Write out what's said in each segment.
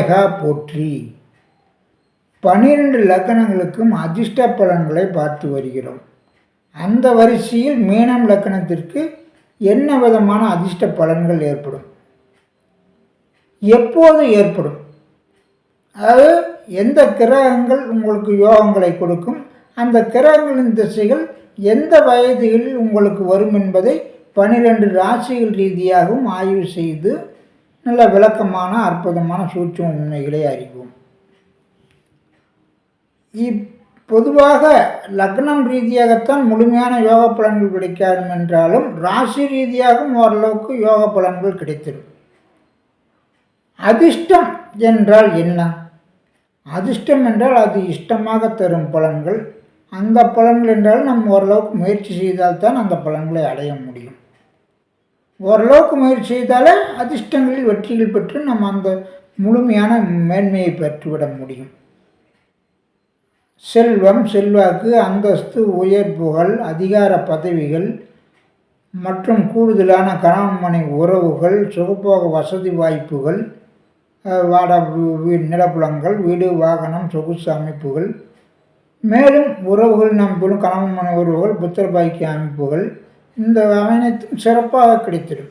விநாயகா போற்றி. பன்னிரண்டு லக்கணங்களுக்கும் அதிர்ஷ்ட பலன்களை பார்த்து வருகிறோம். அந்த வரிசையில் மீனம் லக்கணத்திற்கு என்ன விதமான அதிர்ஷ்ட பலன்கள் ஏற்படும்? எப்போது ஏற்படும்? அதாவது எந்த கிரகங்கள் உங்களுக்கு யோகங்களை கொடுக்கும்? அந்த கிரகங்களின் திசைகள் எந்த வயதுகளில் உங்களுக்கு வரும் என்பதை பனிரெண்டு ராசிகள் ரீதியாகவும் ஆய்வு செய்து நல்ல விளக்கமான அற்புதமான சூட்சம் உண்மைகளை அறிவோம். இப் பொதுவாக லக்னம் ரீதியாகத்தான் முழுமையான யோக பலன்கள் கிடைக்காது என்றாலும் ராசி ரீதியாகவும் ஓரளவுக்கு யோக பலன்கள் கிடைத்திடும். அதிர்ஷ்டம் என்றால் என்ன? அதிர்ஷ்டம் என்றால் அது இஷ்டமாக தரும் பலன்கள். அந்த பலன்கள் என்றால் நம்ம ஓரளவுக்கு முயற்சி செய்தால்தான் அந்த பலன்களை அடைய முடியும். ஓரளவுக்கு முயற்சி செய்தாலே அதிர்ஷ்டங்களில் வெற்றிகள் பெற்று நம்ம அந்த முழுமையான மேன்மையை பெற்றுவிட முடியும். செல்வம் செல்வாக்கு அந்தஸ்து உயர் புகழ் அதிகார பதவிகள் மற்றும் கூடுதலான கணவன் மனை உறவுகள் சுகப்போக வசதி வாய்ப்புகள் வாட வாடா வீ- நிலப்புலங்கள் வீடு வாகனம் சொகுசு அமைப்புகள். மேலும் உறவுகள் நம்பலும் கணவன் மனை உறவுகள் புத்திர பாக்கிய அமைப்புகள் இந்த அனைத்தும் சிறப்பாக கிடைத்திடும்.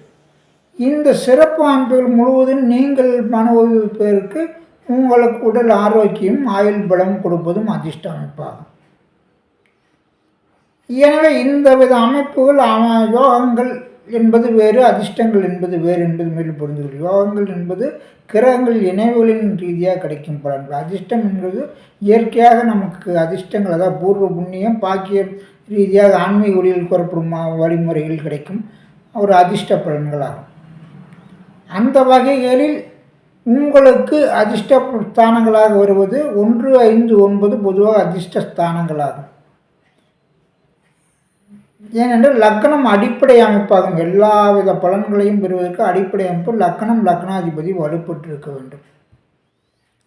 இந்த சிறப்பு அமைப்புகள் முழுவதும் நீங்கள் அனுபவிப்பதற்கு உங்களுக்கு உடல் ஆரோக்கியம் ஆயுள் பலம் கொடுப்பதும் அதிர்ஷ்ட அமைப்பாகும் எனவே இந்த வித அமைப்புகள் அவ- யோகங்கள் என்பது வேறு அதிர்ஷ்டங்கள் என்பது வேறு என்பது மேலும் புரிந்து கொள்ளும். யோகங்கள் என்பது கிரகங்கள் இணைவுகளின் ரீதியாக கிடைக்கும் பலன்கள். அதிர்ஷ்டம் என்பது இயற்கையாக நமக்கு அதிர்ஷ்டங்கள் அதாவது பூர்வ புண்ணியம் பாக்கியம் ரீதியாக ஆன்மீக ஒளியில் கூறப்படும் வழிமுறைகள் கிடைக்கும். ஒரு அதிர்ஷ்ட பலன்களாகும். அந்த வகைகளில் உங்களுக்கு அதிர்ஷ்ட ஸ்தானங்களாக வருவது ஒன்று ஐந்து ஒன்பது பொதுவாக அதிர்ஷ்ட ஸ்தானங்களாகும். ஏனென்றால் லக்னம் அடிப்படை அமைப்பாகும். எல்லாவித பலன்களையும் பெறுவதற்கு அடிப்படை அமைப்பு லக்னம் லக்னாதிபதி இருக்க வேண்டும்.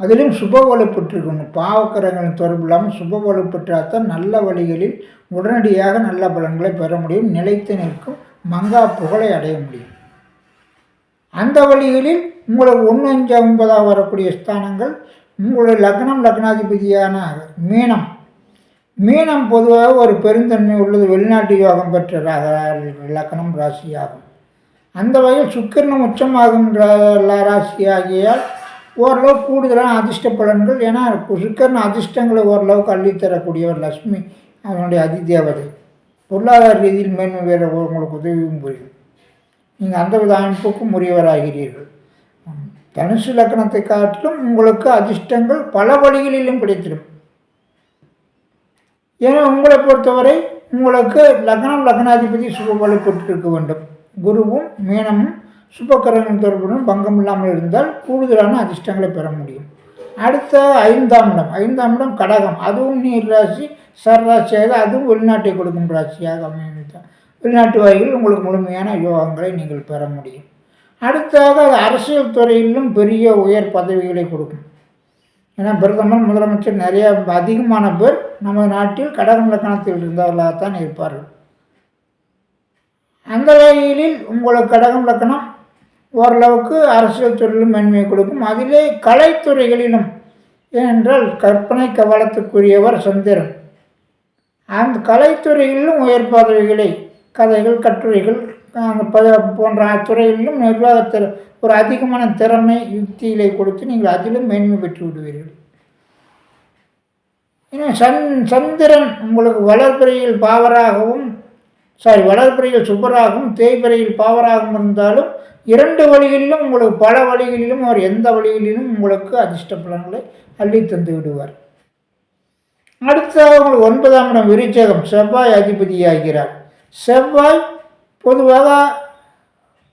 அதிலும் சுப வலுப்பெற்றிருக்கணும் பாவக்கரங்களின் தொடர்பு இல்லாமல் சுப வலுப்பெற்றால்தான் நல்ல வழிகளில் உடனடியாக நல்ல பலன்களை பெற முடியும் நிலைத்து நிற்கும் மங்கா புகழை அடைய முடியும். அந்த வழிகளில் உங்களுக்கு ஒன்று அஞ்சு ஒன்பதாக வரக்கூடிய ஸ்தானங்கள் உங்களுடைய லக்னம் லக்னாதிபதியான மீனம். மீனம் பொதுவாக ஒரு பெருந்தன்மை உள்ளது வெளிநாட்டு யோகம் பெற்ற ரா- லக்னம் ராசியாகும். அந்த வகையில் சுக்கிரனும் உச்சமாகும் ரா- ராசி ஆகியால் ஓரளவு கூடுதலான அதிர்ஷ்ட பலன்கள். ஏன்னா சுக்கரன் அதிர்ஷ்டங்களை ஓரளவுக்கு அள்ளித்தரக்கூடியவர் லக்ஷ்மி அவனுடைய அதிதேவதை. பொருளாதார ரீதியில் மேன்மை வேறு உங்களுக்கு உதவியும் புரியும். நீங்கள் அந்த வித அமைப்புக்கும் உரியவராகிறீர்கள் தனுசு லக்கணத்தை காட்டிலும் உங்களுக்கு அதிர்ஷ்டங்கள் பல வழிகளிலும் கிடைத்திடும். ஏன்னா உங்களை பொறுத்தவரை உங்களுக்கு லக்னம் லக்னாதிபதி சுப வலுப்பெற்றிருக்க வேண்டும். குருவும் மீனமும் சுபக்கரங்கள் தொடர்புடன் பங்கம் இல்லாமல் இருந்தால் கூடுதலான அதிர்ஷ்டங்களை பெற முடியும். அடுத்த ஐந்தாம் இடம். ஐந்தாம் இடம் கடகம். அதுவும் நீர் ராசி சர்ராசியாக அதுவும் வெளிநாட்டை கொடுக்கும் ராசியாக அமைந்தால் வெளிநாட்டு வகையில் உங்களுக்கு முழுமையான யோகங்களை நீங்கள் பெற முடியும். அடுத்ததாக அது அரசியல் துறையிலும் பெரிய உயர் பதவிகளை கொடுக்கும். ஏன்னா பிரதமர் முதலமைச்சர் நிறைய அதிகமான பேர் நம்ம நாட்டில் கடகம் லக்கணத்தில் இருந்தவர்களாகத்தான் இருப்பார்கள். அந்த வகையில் உங்களுக்கு கடகம் லக்கணம் ஓரளவுக்கு அரசியல் துறையிலும் மேன்மையை கொடுக்கும். அதிலே கலைத்துறைகளிலும் ஏனென்றால் கற்பனை கவலத்துக்குரியவர் சந்திரன். அந்த கலைத்துறைகளிலும் உயர் பதவிகளை கதைகள் கட்டுரைகள் அந்த ப போன்ற துறைகளிலும் நிர்வாகத்தில் ஒரு அதிகமான திறமை யுக்திகளை கொடுத்து நீங்கள் அதிலும் மேன்மை பெற்று விடுவீர்கள். இன்னும் சன் சந்திரன் உங்களுக்கு வளர்பிறையில் பாவராகவும் சாரி வளர்பிறையில் சுப்பராகவும் தேய்பிறையில் பாவராகவும் இருந்தாலும் இரண்டு வழிகளிலும் உங்களுக்கு பல வழிகளிலும் அவர் எந்த வழிகளிலும் உங்களுக்கு அதிர்ஷ்ட பலன்களை அள்ளி தந்து விடுவார். அடுத்ததாக உங்களுக்கு ஒன்பதாம் இடம் விருச்சகம் செவ்வாய் அதிபதியாகிறார். செவ்வாய் பொதுவாக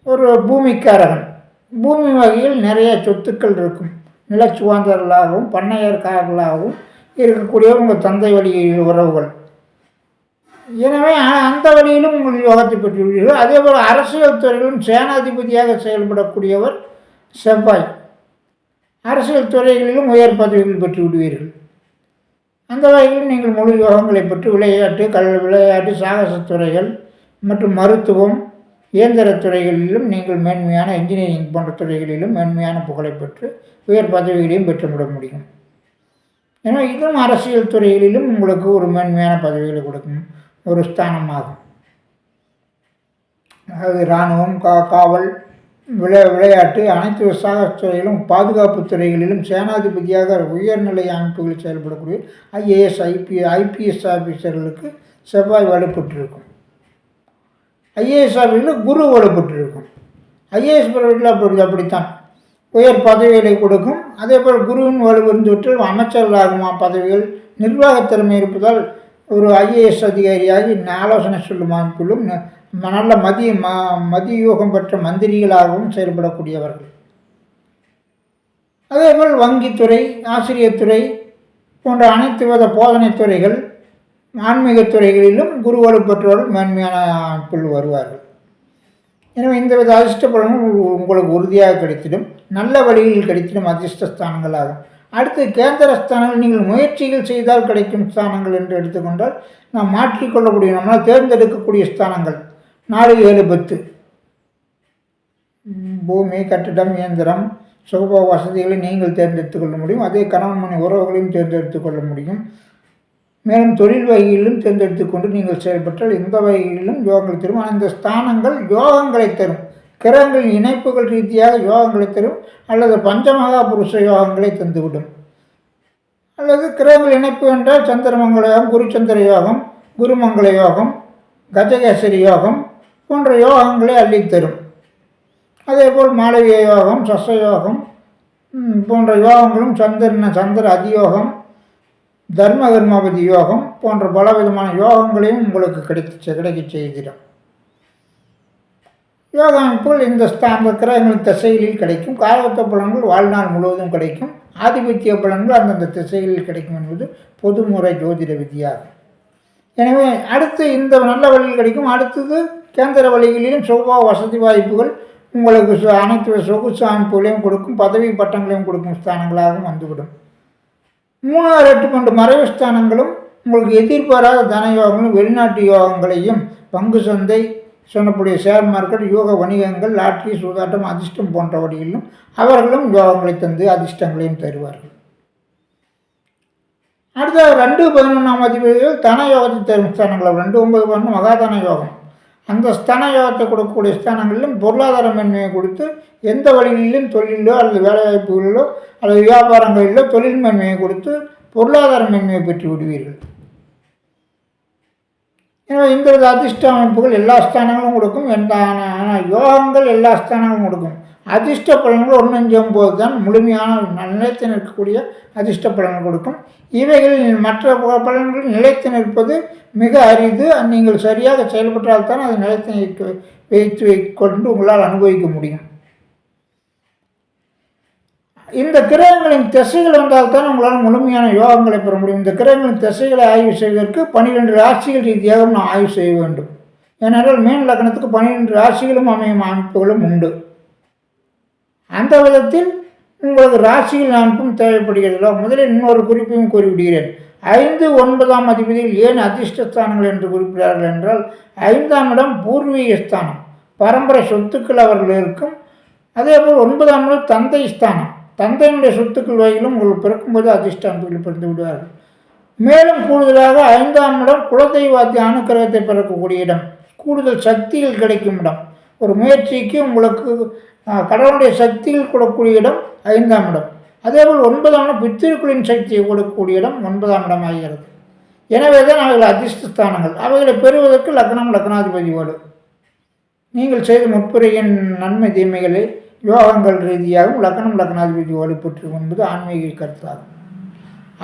ஒரு பூமிக்காரகன். பூமி வகையில் நிறைய சொத்துக்கள் இருக்கும். நிலச்சுவாந்தர்களாகவும் பண்ணையர்காரர்களாகவும் இருக்கக்கூடிய உங்கள் தந்தை வழி உறவுகள். எனவே அந்த வழியிலும் உங்கள் யோகத்தை பெற்றுள்ளீர்கள் அதே போல் அரசியல் துறையிலும் சேனாதிபதியாக செயல்படக்கூடியவர் செவ்வாய். அரசியல் துறைகளிலும் உயர் பதவிகள் பெற்று விடுவீர்கள் அந்த வகையில் நீங்கள் முழு யோகங்களை பெற்று விளையாட்டு கல் விளையாட்டு சாகசத் துறைகள் மற்றும் மருத்துவம் இயந்திர துறைகளிலும் நீங்கள் மேன்மையான இன்ஜினியரிங் போன்ற துறைகளிலும் மேன்மையான புகழை பெற்று உயர் பதவிகளையும் பெற்றுவிட முடியும். ஏன்னா இதுவும் அரசியல் துறைகளிலும் உங்களுக்கு ஒரு மேன்மையான பதவிகளை கொடுக்கும். ஒரு ஸ்தானமாகும். அதாவது இராணுவம் கா காவல் விளை விளையாட்டு அனைத்து விவசாய துறையிலும் பாதுகாப்பு துறைகளிலும் சேனாதிபதியாக உயர்நிலை அமைப்புகளில் செயல்படக்கூடிய ஐஏஎஸ் ஐபி ஐபிஎஸ் ஆஃபீஸர்களுக்கு செவ்வாய் வலுப்பட்டிருக்கும் ஐஏஎஸ் ஆஃபீஸில் குரு வலுப்பட்டிருக்கும் ஐஏஎஸ் பிரிவில் அப்படி அப்படித்தான். உயர் பதவிகளை கொடுக்கும். அதே போல் குருவின் வலுவிருந்துவிட்டு அமைச்சர்களாகுமா பதவிகள்? நிர்வாகத் திறமை இருப்பதால் ஒரு ஐஏஎஸ் அதிகாரியாகி ஆலோசனை சொல்லும் ந- நல்ல மதிய ம மதியோகம் பெற்ற மந்திரிகளாகவும் செயல்படக்கூடியவர்கள். அதேபோல் வங்கித்துறை ஆசிரியர் துறை போன்ற அனைத்து வித போதனைத்துறைகள் துறைகள் ஆன்மீகத் துறைகளிலும் குருவலு பெற்றவர்கள் மேன்மையான அமைப்பில் வருவார்கள். எனவே இந்த வித அதிர்ஷ்ட பலன்கள் உங்களுக்கு உறுதியாக கிடைத்திடும் நல்ல வழியில் கிடைத்திடும் அதிர்ஷ்ட ஸ்தானங்களாகும். அடுத்து கேந்திர ஸ்தானங்கள் நீங்கள் முயற்சிகள் செய்தால் கிடைக்கும் ஸ்தானங்கள் என்று எடுத்துக்கொண்டால் நாம் மாற்றிக்கொள்ளக்கூடிய நம்மளால் தேர்ந்தெடுக்கக்கூடிய ஸ்தானங்கள். நாலு ஏழு பத்து. பூமி கட்டிடம் இயந்திரம் சுகபோக வசதிகளை நீங்கள் தேர்ந்தெடுத்துக் கொள்ள முடியும். அதே கணவன் மனை உறவுகளையும் தேர்ந்தெடுத்துக் கொள்ள முடியும். மேலும் தொழில் வகையிலும் தேர்ந்தெடுத்துக்கொண்டு நீங்கள் செயல்பட்டால் எந்த வகையிலும் யோகங்களை தரும். ஆனால் இந்த ஸ்தானங்கள் யோகங்களை தரும். கிரகங்களின் இணைப்புகள் ரீதியாக யோகங்களை தரும் அல்லது பஞ்சமகா புருஷ யோகங்களை தந்துவிடும். அல்லது கிரகங்கள் இணைப்பு என்றால் சந்திரமங்கல யோகம் குருச்சந்திர யோகம் குருமங்கள யோகம் கஜகேசரி யோகம் போன்ற யோகங்களை அள்ளித்தரும் அதேபோல் மாளவிய யோகம் சச யோகம் போன்ற யோகங்களும் சந்திரன சந்திர அதியோகம் தர்ம கர்மாபதி யோகம் போன்ற பலவிதமான யோகங்களையும் உங்களுக்கு கிடைத்து கிடைக்க செய்திடும். யோக அமைப்புகள் இந்த ஸ்தானம் இருக்கிற கிரகங்களின் திசைகளில் கிடைக்கும். காலகத்த பலன்கள் வாழ்நாள் முழுவதும் கிடைக்கும். ஆதிபத்திய பலன்கள் அந்தந்த திசைகளில் கிடைக்கும் என்பது பொதுமுறை ஜோதிட விதியாகும். எனவே அடுத்து இந்த நல்ல வழியில் கிடைக்கும். அடுத்தது கேந்திர வழிகளிலும் செவ்வாய் வசதி வாய்ப்புகள் உங்களுக்கு சு- அனைத்து சொகுசு அமைப்புகளையும் கொடுக்கும். பதவி பட்டங்களையும் கொடுக்கும் ஸ்தானங்களாகவும் வந்துவிடும். மூணாறு எட்டு கொண்டு மறைவு ஸ்தானங்களும் உங்களுக்கு எதிர்பாராத தன யோகங்களும் வெளிநாட்டு யோகங்களையும் பங்கு சந்தை சொல்லக்கூடிய ஷேர் மார்க்கெட் யோக வணிகங்கள் லாட்ரி சூதாட்டம் அதிர்ஷ்டம் போன்ற வழிகளிலும் அவர்களும் யோகங்களை தந்து அதிர்ஷ்டங்களையும் தருவார்கள். அடுத்த ரெண்டு பதினொன்றாம் அதிபதிகள் தன யோகத்தை தரும் ஸ்தானங்கள். ரெண்டு ஒன்பது பதினொன்று மகாதன யோகம். அந்த ஸ்தன யோகத்தை கொடுக்கக்கூடிய ஸ்தானங்களிலும் பொருளாதார மேன்மையை கொடுத்து எந்த வழிகளிலும் தொழிலோ அல்லது வேலைவாய்ப்புகளிலோ அல்லது வியாபாரங்களிலோ தொழில் மேன்மையை கொடுத்து பொருளாதார மேன்மையை பெற்று விடுவீர்கள் எனவே இந்த அதிர்ஷ்ட அமைப்புகள் எல்லா ஸ்தானங்களும் கொடுக்கும். எந்த ஆனால் யோகங்கள் எல்லா ஸ்தானங்களும் கொடுக்கும். அதிர்ஷ்ட பலன்கள் ஒன்றஞ்சு தான் முழுமையான நிலைத்து நிற்கக்கூடிய அதிர்ஷ்ட பலன்கள் கொடுக்கும். இவைகளில் மற்ற ப- பலன்கள் நிலைத்து நிற்பது மிக அரிது. நீங்கள் சரியாக செயல்பட்டால்தான் அது நிலைத்து நிற்க வைத்து கொண்டு உங்களால் அனுபவிக்க முடியும். இந்த கிரகங்களின் திசைகள் வந்தால்தான் உங்களால் முழுமையான யோகங்களை பெற முடியும். இந்த கிரகங்களின் திசைகளை ஆய்வு செய்வதற்கு பன்னிரெண்டு ராசிகள் ரீதியாக நான் ஆய்வு செய்ய வேண்டும். ஏனென்றால் மீன் லக்னத்துக்கு பன்னிரெண்டு ராசிகளும் அமையும் அமைப்புகளும் உண்டு. அந்த விதத்தில் உங்களுக்கு ராசிகள் அமைப்பும் தேவைப்படுகிறதோ முதலில் இன்னொரு குறிப்பையும் கூறிவிடுகிறேன். ஐந்து ஒன்பதாம் அதிபதியில் ஏன் அதிர்ஷ்டஸ்தானங்கள் என்று குறிப்பிட்டார்கள் என்றால் ஐந்தாம் இடம் பூர்வீக ஸ்தானம். பரம்பரை சொத்துக்கள் அவர்கள் இருக்கும். அதேபோல் ஒன்பதாம் இடம் தந்தை ஸ்தானம். தந்தையினுடைய சொத்துக்கள் வகையிலும் உங்களுக்கு பிறக்கும்போது அதிர்ஷ்ட அமைப்புகளில் பிறந்து விடுவார்கள். மேலும் கூடுதலாக ஐந்தாம் இடம் குலதெய்வாத்திய அனுக்கிரகத்தை பிறக்கக்கூடிய இடம். கூடுதல் சக்திகள் கிடைக்கும் இடம். ஒரு முயற்சிக்கு உங்களுக்கு கடவுளுடைய சக்திகள் கொடுக்கக்கூடிய இடம் ஐந்தாம் இடம். அதேபோல் ஒன்பதாம் பித்திருக்குளின் சக்தியை கொடுக்கக்கூடிய இடம் ஒன்பதாம் இடம் ஆகிறது எனவே தான் அவைகள் அதிர்ஷ்டஸ்தானங்கள். அவைகளை பெறுவதற்கு லக்னம் லக்னாதிபதி வாடு நீங்கள் செய்த முற்புறையின் நன்மை தீமைகளை யோகங்கள் ரீதியாகவும் லக்னம் லக்னாதிபதி வலுப்பெற்று என்பது ஆன்மீக கருத்தாகும்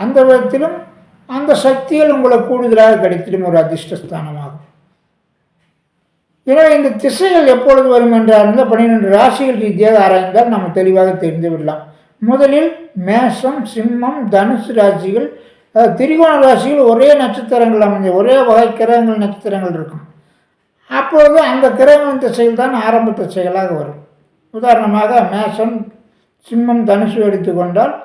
அந்த விதத்திலும் அந்த சக்திகள் உங்களுக்கு கூடுதலாக கிடைத்திடும் ஒரு அதிர்ஷ்டஸ்தானமாகும். எனவே இந்த திசைகள் எப்பொழுது வரும் என்றால் இருந்தால் பன்னிரெண்டு ராசிகள் ரீதியாக ஆராய்ந்தால் நம்ம தெளிவாக தெரிந்து விடலாம். முதலில் மேஷம் சிம்மம் தனுசு ராசிகள் திரிகோண ராசிகள் ஒரே நட்சத்திரங்கள் அமைஞ்ச ஒரே வகை கிரகங்கள் நட்சத்திரங்கள் இருக்கும். அப்பொழுது அந்த கிரகங்களின் திசைகள் தான் ஆரம்ப திசைகளாக வரும். உதாரணமாக மேஷம் சிம்மம் தனுசு எடுத்துக்கொண்டால்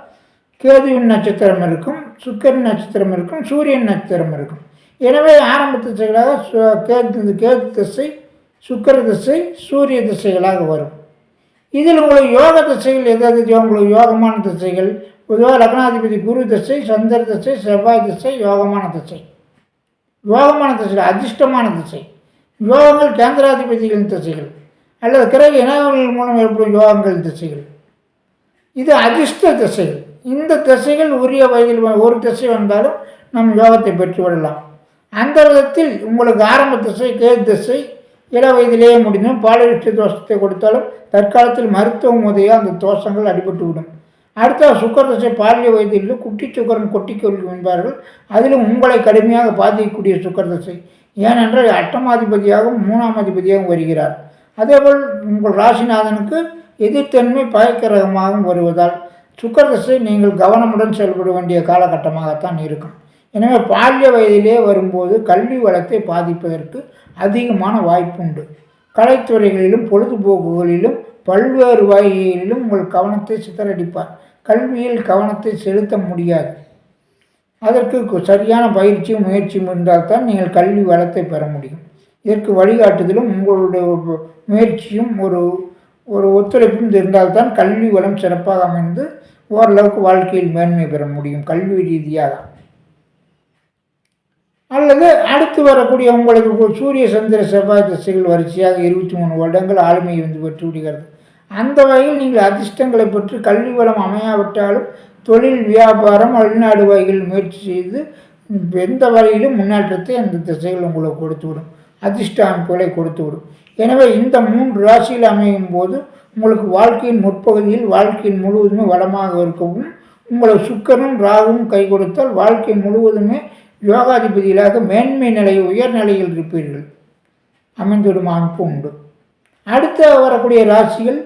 கேதுவின் நட்சத்திரம் இருக்கும் சுக்கரின் நட்சத்திரம் இருக்கும் சூரியன் நட்சத்திரம் இருக்கும். எனவே ஆரம்ப திசைகளாக சு- கேது கேது திசை சுக்கர திசை சூரிய திசைகளாக வரும். இதில் உங்களுக்கு யோக திசைகள் எது எது உங்களுக்கு யோகமான திசைகள்? பொதுவாக லக்னாதிபதி குரு திசை சந்திர திசை செவ்வாய் திசை யோகமான திசை. யோகமான திசைகள் அதிர்ஷ்டமான திசை. யோகங்கள் கேந்திராதிபதிகளின் திசைகள். அல்லது கிரக இணைவுகள் மூலம் ஏற்படும் யோகங்கள் திசைகள்? இது அதிர்ஷ்ட திசைகள். இந்த திசைகள் உரிய வயதில் வ- ஒரு திசை வந்தாலும் நம் யோகத்தை பெற்று விடலாம் அந்த விதத்தில் உங்களுக்கு ஆரம்ப திசை கே திசை இள வயதிலேயே முடிந்தும் பாலிருஷ்ட தோஷத்தை கொடுத்தாலும் தற்காலத்தில் மருத்துவம் உதவியாக அந்த தோஷங்கள் அடிபட்டு விடும் அடுத்த சுக்கர திசை பாலிய வயதில் குட்டி சுக்கரன் கொட்டி கொள்ளும் என்பார்கள். அதிலும் உங்களை கடுமையாக பாதிக்கக்கூடிய சுக்கர திசை. ஏனென்றால் அட்டமாதிபதியாகவும் மூணாம் அதிபதியாகவும் வருகிறார். அதேபோல் உங்கள் ராசிநாதனுக்கு எதிர்த்தன்மை பயக்கிரகமாகவும் வருவதால் சுக்கரசு நீங்கள் கவனமுடன் செயல்பட வேண்டிய காலகட்டமாகத்தான் இருக்கும். எனவே பால்ய வயதிலே வரும்போது கல்வி வளத்தை பாதிப்பதற்கு அதிகமான வாய்ப்புண்டு. கலைத்துறைகளிலும் பொழுதுபோக்குகளிலும் பல்வேறு வகைகளிலும் உங்கள் கவனத்தை சிதறடிப்பார். கல்வியில் கவனத்தை செலுத்த முடியாது. அதற்கு கு- சரியான பயிற்சியும் முயற்சியும் இருந்தால்தான் நீங்கள் கல்வி வளத்தை பெற முடியும். இதற்கு வழிகாட்டுதலும் உங்களுடைய ஒரு முயற்சியும் ஒரு ஒரு ஒத்துழைப்பும் இருந்தால்தான் கல்வி வளம் சிறப்பாக அமைந்து ஓரளவுக்கு வாழ்க்கையில் மேன்மை பெற முடியும் கல்வி ரீதியாக. அல்லது அடுத்து வரக்கூடிய உங்களுக்கு சூரிய சந்திர செவ்வாய் திசைகள் வரிசையாக இருபத்தி மூணு வருடங்கள் ஆளுமை வந்து பெற்று விடுகிறது. அந்த வகையில் நீங்கள் அதிர்ஷ்டங்களை பெற்று கல்வி வளம் அமையாவிட்டாலும் தொழில் வியாபாரம் வெளிநாடு வகையில் முயற்சி செய்து எந்த வகையிலும் முன்னேற்றத்தை அந்த திசைகள் உங்களுக்கு கொடுத்துவிடும் அதிர்ஷ்ட அமைப்புகளை கொடுத்துவிடும் எனவே இந்த மூன்று ராசியில் அமையும் போது உங்களுக்கு வாழ்க்கையின் முற்பகுதியில் வாழ்க்கையின் முழுவதுமே வளமாக இருக்கவும் உங்களை சுக்கரும் ராகும் கை கொடுத்தால் வாழ்க்கை முழுவதுமே யோகாதிபதிகளாக மேன்மை நிலை உயர்நிலையில் இருப்பீர்கள். அமைந்துவிடும் அமைப்பு உண்டு. அடுத்து வரக்கூடிய ராசிகள்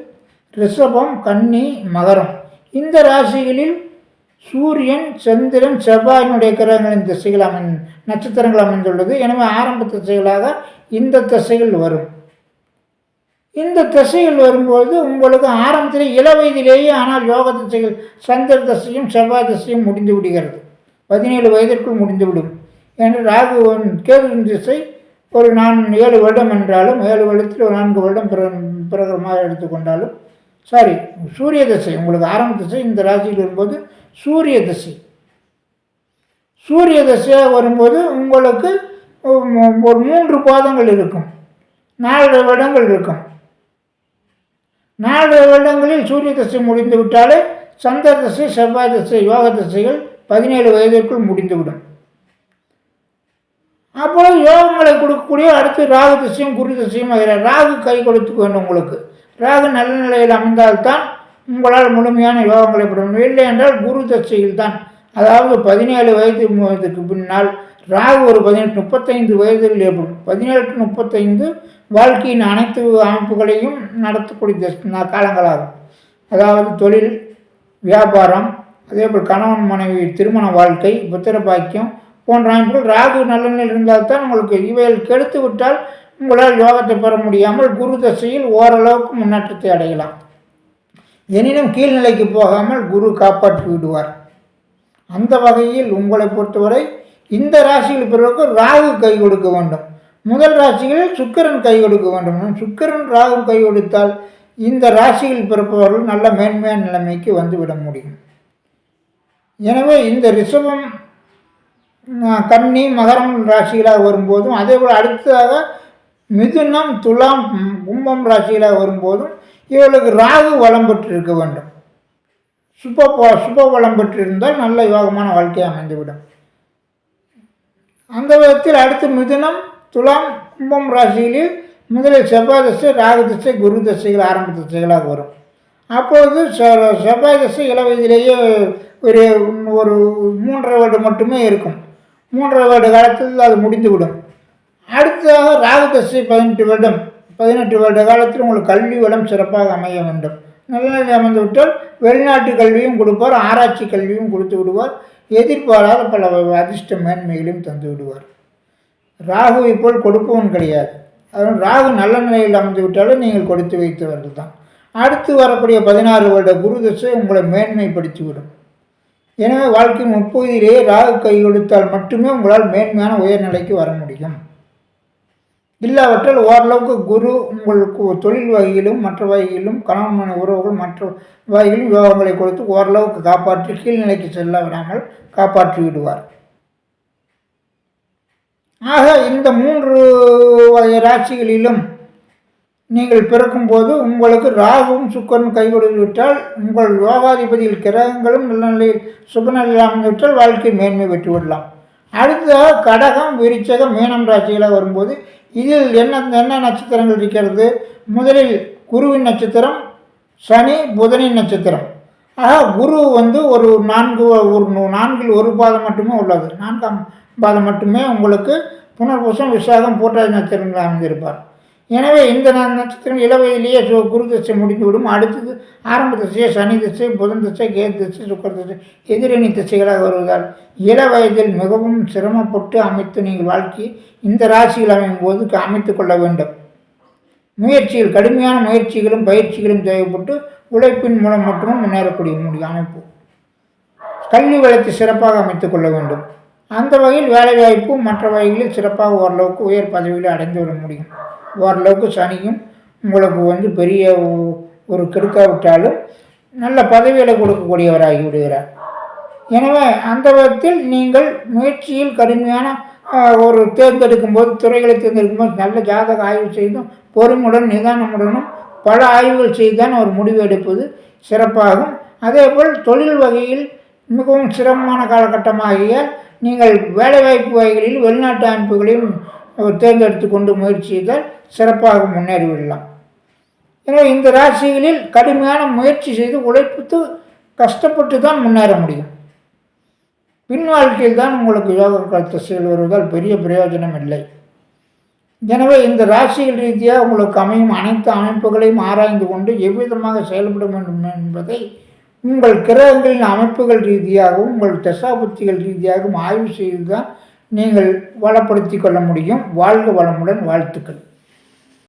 ரிஷபம் கன்னி மகரம். இந்த ராசிகளில் சூரியன் சந்திரன் செவ்வாயினுடைய கிரகங்களின் திசைகள் அமை நட்சத்திரங்கள் அமைந்துள்ளது. எனவே ஆரம்ப திசைகளாக இந்த திசைகள் வரும். இந்த திசைகள் வரும்போது உங்களுக்கு ஆரம்பத்தில் இள வயதிலேயே ஆனால் யோக திசைகள் சந்திர திசையும் செவ்வாய் திசையும் முடிந்து விடுகிறது. பதினேழு வயதிற்குள் முடிந்துவிடும் என்று ராகு கேதுவின் திசை ஒரு நான் ஏழு வருடம் என்றாலும் ஏழு வருடத்தில் ஒரு நான்கு வருடம் பிற பிறகுமாக எடுத்துக்கொண்டாலும் சாரி சூரிய திசை உங்களுக்கு ஆரம்ப திசை இந்த ராசியில் வரும்போது சூரிய திசை சூரிய திசையாக வரும்போது உங்களுக்கு ஒரு மூன்று பாதங்கள் இருக்கும். நாலு வருடங்கள் இருக்கும். நாலு வருடங்களில் சூரிய திசை முடிந்து விட்டாலே சந்திர திசை செவ்வாய் திசை யோக திசைகள் பதினேழு வயதிற்குள் முடிந்துவிடும். அப்போது யோகங்களை கொடுக்கக்கூடிய அடுத்து ராகு திசையும் குரு திசையும் ஆகிறார். ராகு கை கொடுத்து வேண்டும் உங்களுக்கு. ராகு நல்ல நிலையில் அமைந்தால்தான் உங்களால் முழுமையான யோகங்களை பெற முடியும். இல்லை என்றால் குரு திசையில் தான். அதாவது பதினேழு வயது இதுக்கு பின்னால் ராகு ஒரு பதினெட்டு முப்பத்தைந்து வயதில் ஏற்படும். பதினேழு முப்பத்தைந்து வாழ்க்கையின் அனைத்து அமைப்புகளையும் நடத்தக்கூடிய காலங்களாகும். அதாவது தொழில் வியாபாரம் அதேபோல் கணவன் மனைவி திருமண வாழ்க்கை புத்திர பாக்கியம் போன்ற அமைப்புகள் ராகு நல்ல நிலையில் இருந்தால்தான் உங்களுக்கு இவைகள் கெடுத்து விட்டால் உங்களால் யோகத்தை பெற முடியாமல் குரு தசையில் ஓரளவுக்கு முன்னேற்றத்தை அடையலாம். எனினும் கீழ்நிலைக்கு போகாமல் குரு காப்பாற்றி விடுவார். அந்த வகையில் உங்களை பொறுத்தவரை இந்த ராசியில் பிறகு ராகு கை கொடுக்க வேண்டும். முதல் ராசிகளில் சுக்கிரன் கை கொடுக்க வேண்டும். சுக்கிரன் ராகு கை கொடுத்தால் இந்த ராசியில் பிறப்பவர்கள் நல்ல மேன்மையான நிலைமைக்கு வந்துவிட முடியும். எனவே இந்த ரிஷபம் கன்னி மகரம் ராசிகளாக வரும்போதும் அதே போல் அடுத்ததாக மிதுனம் துலாம் கும்பம் ராசிகளாக வரும்போதும் இவளுக்கு ராகு வளம் பெற்று இருக்க வேண்டும். சுப சுப வளம் பெற்றிருந்தால் நல்ல யோகமான வாழ்க்கை அமைந்துவிடும். அந்த விதத்தில் அடுத்து மிதுனம் துலாம் கும்பம் ராசிகளில் முதலில் செவ்வாய் தசை ராகு தசை குரு தசைகள் ஆரம்ப தசைகளாக வரும். அப்பொழுது செவ்வாய் தசை இள வயதிலேயே ஒரு ஒரு மூன்றரை வருடம் மட்டுமே இருக்கும். மூன்றரை வருட காலத்தில் அது முடிந்துவிடும். அடுத்ததாக ராகு தசை பதினெட்டு வருடம் பதினெட்டு வருட காலத்தில் உங்களுக்கு கல்வி வளம் சிறப்பாக அமைய வேண்டும். நல்ல நிலை அமைந்து விட்டால் வெளிநாட்டு கல்வியும் கொடுப்பார் ஆராய்ச்சி கல்வியும் கொடுத்து விடுவார் எதிர்பாராத பல அதிர்ஷ்ட மேன்மைகளையும் தந்து விடுவார். ராகுவை போல் கொடுப்பவன் கிடையாது. அதனால் ராகு நல்ல நிலையில் அமைந்து விட்டாலும் நீங்கள் கொடுத்து வைத்தவர்கள் தான். அடுத்து வரக்கூடிய பதினாறு வருட குரு தசை உங்களை மேன்மைப்படுத்திவிடும். எனவே வாழ்க்கை முற்பகுதியிலேயே ராகு கை கொடுத்தால் மட்டுமே உங்களால் மேன்மையான உயர்நிலைக்கு வர முடியும். இல்லாவற்றால் ஓரளவுக்கு குரு உங்களுக்கு தொழில் வகையிலும் மற்ற வகையிலும் கணவன் உறவுகள் மற்ற வகையிலும் யோகங்களை கொடுத்து ஓரளவுக்கு காப்பாற்றி கீழ்நிலைக்கு செல்ல விடாமல் காப்பாற்றி விடுவார். ஆக இந்த மூன்று வகை ராசிகளிலும் நீங்கள் பிறக்கும்போது உங்களுக்கு ராகுவும் சுக்கரும் கைவிடுவிட்டால் உங்கள் யோகாதிபதியில் கிரகங்களும் நல்ல நிலையில் சுபநிலையில் அமைந்துவிட்டால் வாழ்க்கை மேன்மை பெற்றுவிடலாம். அடுத்ததாக கடகம் விரிச்சகம் மீனம் ராசிகளாக வரும்போது இதில் என்ன என்ன நட்சத்திரங்கள் இருக்கிறது? முதலில் குருவின் நட்சத்திரம் சனி புதனின் நட்சத்திரம். ஆக குரு வந்து ஒரு நான்கு ஒரு நான்கில் ஒரு பாதம் மட்டுமே உள்ளது. நான்காம் பாதம் மட்டுமே உங்களுக்கு புனர்பூசம் விசாகம் போட்டாதி நட்சத்திரங்கள் அமைந்திருப்பார். எனவே இந்த நட்சத்திரம் இளவயதிலேயே சோ சு- குரு திசை முடிந்துவிடும். அடுத்தது ஆரம்ப திசையை சனி திசை புதன் திசை கேது திசை சுக்கர திசை எதிரணி திசைகளாக வருவதால் இள வயதில் மிகவும் சிரமப்பட்டு அமைத்து நீங்கள் வாழ்க்கையை இந்த ராசியில் அமையும் போது அமைத்து கொள்ள வேண்டும். முயற்சிகள் கடுமையான முயற்சிகளும் பயிற்சிகளும் தேவைப்பட்டு உழைப்பின் மூலம் மட்டுமே முன்னேறக்கூடிய முடியும் அமைப்பு. கல்வி வளத்தை சிறப்பாக அமைத்து கொள்ள வேண்டும். அந்த வகையில் வேலைவாய்ப்பும் மற்ற வகைகளில் சிறப்பாக ஓரளவுக்கு உயர் பதவியில் அடைந்து விட முடியும். ஓரளவுக்கு சனியும் உங்களுக்கு வந்து பெரிய ஒரு கெடுக்காவிட்டாலும் நல்ல பதவிகளை கொடுக்கக்கூடியவராகி விடுகிறார். எனவே அந்த விதத்தில் நீங்கள் முயற்சியில் கடுமையான ஒரு தேர்ந்தெடுக்கும் போது துறைகளை தேர்ந்தெடுக்கும் போது நல்ல ஜாதக ஆய்வு செய்தும் பொறுமுடன் நிதானமுடனும் பல ஆய்வுகள் செய்து தான் ஒரு முடிவு எடுப்பது சிறப்பாகும். அதேபோல் தொழில் வகையில் மிகவும் சிரமமான காலகட்டமாகிய நீங்கள் வேலைவாய்ப்பு வகைகளில் வெளிநாட்டு அமைப்புகளையும் தேர்ந்தெடுத்து கொண்டு முயற்சி செய்தால் சிறப்பாக முன்னேறிவிடலாம் எனவே இந்த ராசிகளில் கடுமையான முயற்சி செய்து உழைப்புத்து கஷ்டப்பட்டு தான் முன்னேற முடியும். பின் வாழ்க்கையில் தான் உங்களுக்கு யோக திசைகள் வருவதால் பெரிய பிரயோஜனம் இல்லை. எனவே இந்த ராசிகள் ரீதியாக உங்களுக்கு அமையும் அனைத்து அமைப்புகளையும் ஆராய்ந்து கொண்டு எவ்விதமாக செயல்பட வேண்டும் என்பதை உங்கள் கிரகங்களின் அமைப்புகள் ரீதியாகவும் உங்கள் தசாபுத்திகள் ரீதியாகவும் ஆய்வு செய்து தான் நீங்கள் வளப்படுத்தி கொள்ள முடியும். வாழ்க வளமுடன் வாழ்த்துக்கள்.